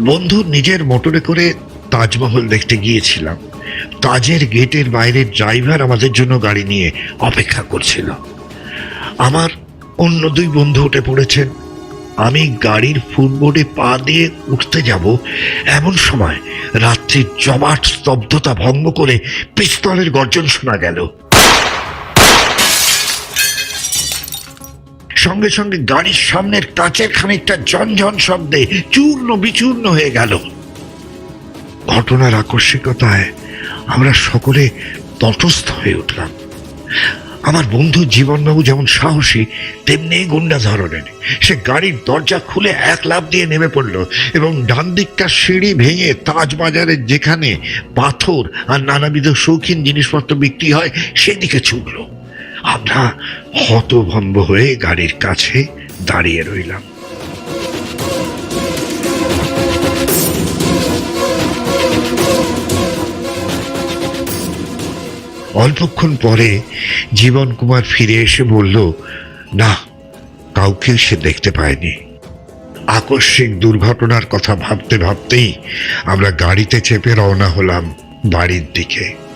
বন্ধু, নিজের মোটরে করে তাজমহল দেখতে গিয়েছিলাম। তাজের গেটের বাইরের ড্রাইভার আমাদের জন্য গাড়ি নিয়ে অপেক্ষা করছিল। আমার অন্য দুই বন্ধু উঠে পড়েছেন। আমি গাড়ির ফুটবোর্ডে পা দিয়ে উঠতে যাব এমন সময় রাত্রির জমাট স্তব্ধতা ভঙ্গ করে পিস্তলের গর্জন শোনা গেল। সঙ্গে সঙ্গে গাড়ির সামনের কাচের খানিকটা ঝনঝন শব্দে চূর্ণ বিচূর্ণ হয়ে গেল। ঘটনার আকস্মিকতায় আমরা সকলে তটস্থ হয়ে উঠলাম। আমার বন্ধু জীবনবাবু যেমন সাহসী, তেমনি গুন্ডা ধরনের। সে গাড়ির দরজা খুলে এক লাফ দিয়ে নেমে পড়ল এবং ডান দিককার সিঁড়ি ভেঙে তাজবাজারের যেখানে পাথর আর নানাবিধ শৌখিন জিনিসপত্র বিক্রি হয়, সেদিকে ছুটল। আমরা হতভম্ব হয়ে গাড়ির কাছে দাঁড়িয়ে রইলাম। অল্পক্ষণ পরে জীবন কুমার ফিরে এসে বলল, না, কাউকে সে দেখতে পায়নি। আকস্মিক দুর্ঘটনার কথা ভাবতে ভাবতেই আমরা গাড়িতে চেপে রওনা হলাম বাড়ির দিকে।